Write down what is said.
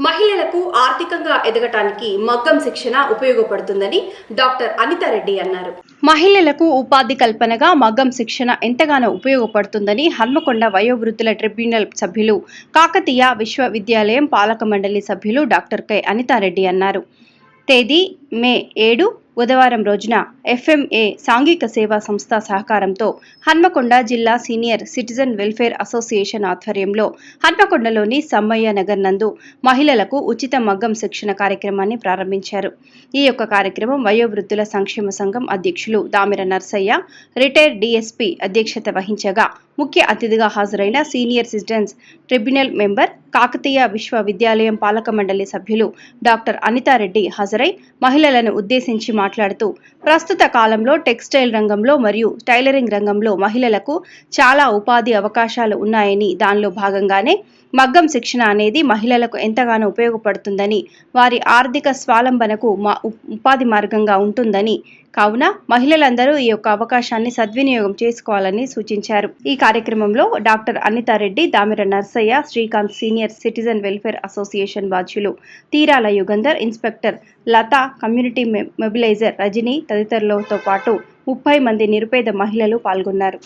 మహిళలకు ఆర్థికంగా ఎదగటానికి మగ్గం శిక్షణ ఉపయోగపడుతుందని డాక్టర్ అనితారెడ్డి అన్నారు. మహిళలకు ఉపాధి కల్పనగా మగ్గం శిక్షణ ఎంతగానో ఉపయోగపడుతుందని హన్మకొండ వయోవృద్ధుల ట్రిబ్యునల్ సభ్యులు కాకతీయ విశ్వవిద్యాలయం పాలక మండలి సభ్యులు డాక్టర్ కె. అనితారెడ్డి అన్నారు. తేదీ మే ఏడు బుధవారం రోజున ఎఫ్ఎంఏ సాంఘిక సేవా సంస్థ సహకారంతో హన్మకొండ జిల్లా సీనియర్ సిటిజన్ వెల్ఫేర్ అసోసియేషన్ ఆధ్వర్యంలో హన్మకొండలోని సమ్మయ్య నగర్ నందు మహిళలకు ఉచిత మగ్గం శిక్షణ కార్యక్రమాన్ని ప్రారంభించారు. ఈ యొక్క కార్యక్రమం వయోవృద్ధుల సంక్షేమ సంఘం అధ్యక్షులు దామిర నర్సయ్య రిటైర్డ్ డిఎస్పి అధ్యక్షత వహించగా ముఖ్య అతిథిగా హాజరైన senior citizens tribunal member Kakatiya విశ్వవిద్యాలయం పాలక మండలి సభ్యులు డాక్టర్ అనితారెడ్డి హాజరై మహిళలను ఉద్దేశించి మాట్లాడుతూ ప్రస్తుత కాలంలో టెక్స్టైల్ రంగంలో మరియు టైలరింగ్ రంగంలో మహిళలకు చాలా ఉపాధి అవకాశాలు ఉన్నాయని దానిలో భాగంగానే మగ్గం శిక్షణ అనేది మహిళలకు ఎంతగానో ఉపయోగపడుతుందని వారి ఆర్థిక స్వాలంబనకు మా ఉపాధి మార్గంగా ఉంటుందని కావున మహిళలందరూ ఈ యొక్క అవకాశాన్ని సద్వినియోగం చేసుకోవాలని సూచించారు. ఈ కార్యక్రమంలో doctor Anitha Reddy Damira Narsaiah Srikanth senior citizen welfare association బాధ్యులు తీరాల యుగంధర్ ఇన్స్పెక్టర్ లతా కమ్యూనిటీ మె- మొబిలైజర్ రజని తదితరులతో పాటు ముప్పై మంది నిరుపేద మహిళలు పాల్గొన్నారు.